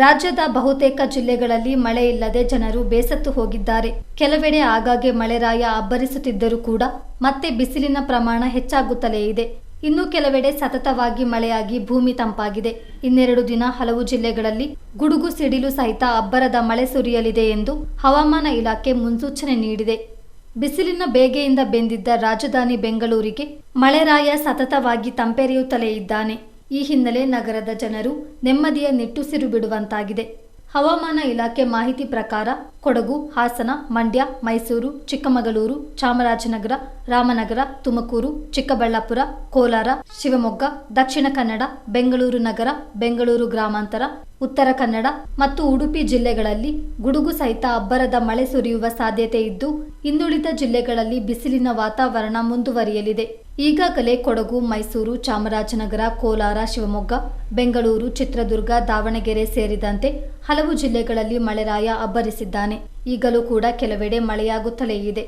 ರಾಜ್ಯದ ಬಹುತೇಕ ಜಿಲ್ಲೆಗಳಲ್ಲಿ ಮಳೆ ಇಲ್ಲದೆ ಜನರು ಬೇಸತ್ತು ಹೋಗಿದ್ದಾರೆ. ಕೆಲವೆಡೆ ಆಗಾಗ್ಗೆ ಮಳೆರಾಯ ಅಬ್ಬರಿಸುತ್ತಿದ್ದರೂ ಕೂಡ ಮತ್ತೆ ಬಿಸಿಲಿನ ಪ್ರಮಾಣ ಹೆಚ್ಚಾಗುತ್ತಲೇ ಇದೆ. ಇನ್ನು ಕೆಲವೆಡೆ ಸತತವಾಗಿ ಮಳೆಯಾಗಿ ಭೂಮಿ ತಂಪಾಗಿದೆ. ಇನ್ನೆರಡು ದಿನ ಹಲವು ಜಿಲ್ಲೆಗಳಲ್ಲಿ ಗುಡುಗು ಸಿಡಿಲು ಸಹಿತ ಅಬ್ಬರದ ಮಳೆ ಸುರಿಯಲಿದೆ ಎಂದು ಹವಾಮಾನ ಇಲಾಖೆ ಮುನ್ಸೂಚನೆ ನೀಡಿದೆ. ಬಿಸಿಲಿನ ಬೇಗೆಯಿಂದ ಬೆಂದಿದ್ದ ರಾಜಧಾನಿ ಬೆಂಗಳೂರಿಗೆ ಮಳೆರಾಯ ಸತತವಾಗಿ ತಂಪೆರೆಯುತ್ತಲೇ ಇದ್ದಾನೆ. ಈ ಹಿನ್ನೆಲೆ ನಗರದ ಜನರು ನೆಮ್ಮದಿಯ ನಿಟ್ಟುಸಿರು ಬಿಡುವಂತಾಗಿದೆ. ಹವಾಮಾನ ಇಲಾಖೆ ಮಾಹಿತಿ ಪ್ರಕಾರ ಕೊಡಗು, ಹಾಸನ, ಮಂಡ್ಯ, ಮೈಸೂರು, ಚಿಕ್ಕಮಗಳೂರು, ಚಾಮರಾಜನಗರ, ರಾಮನಗರ, ತುಮಕೂರು, ಚಿಕ್ಕಬಳ್ಳಾಪುರ, ಕೋಲಾರ, ಶಿವಮೊಗ್ಗ, ದಕ್ಷಿಣ ಕನ್ನಡ, ಬೆಂಗಳೂರು ನಗರ, ಬೆಂಗಳೂರು ಗ್ರಾಮಾಂತರ, ಉತ್ತರ ಕನ್ನಡ ಮತ್ತು ಉಡುಪಿ ಜಿಲ್ಲೆಗಳಲ್ಲಿ ಗುಡುಗು ಸಹಿತ ಅಬ್ಬರದ ಮಳೆ ಸುರಿಯುವ ಸಾಧ್ಯತೆ ಇದ್ದು ಇನ್ನುಳಿದ ಜಿಲ್ಲೆಗಳಲ್ಲಿ ಬಿಸಿಲಿನ ವಾತಾವರಣ ಮುಂದುವರಿಯಲಿದೆ. ಈಗಾಗಲೇ ಕೊಡಗು, ಮೈಸೂರು, ಚಾಮರಾಜನಗರ, ಕೋಲಾರ, ಶಿವಮೊಗ್ಗ, ಬೆಂಗಳೂರು, ಚಿತ್ರದುರ್ಗ, ದಾವಣಗೆರೆ ಸೇರಿದಂತೆ ಹಲವು ಜಿಲ್ಲೆಗಳಲ್ಲಿ ಮಳೆರಾಯ ಅಬ್ಬರಿಸಿದ್ದಾನೆ. ಈಗಲೂ ಕೂಡ ಕೆಲವೆಡೆ ಮಳೆಯಾಗುತ್ತಲೇ ಇದೆ.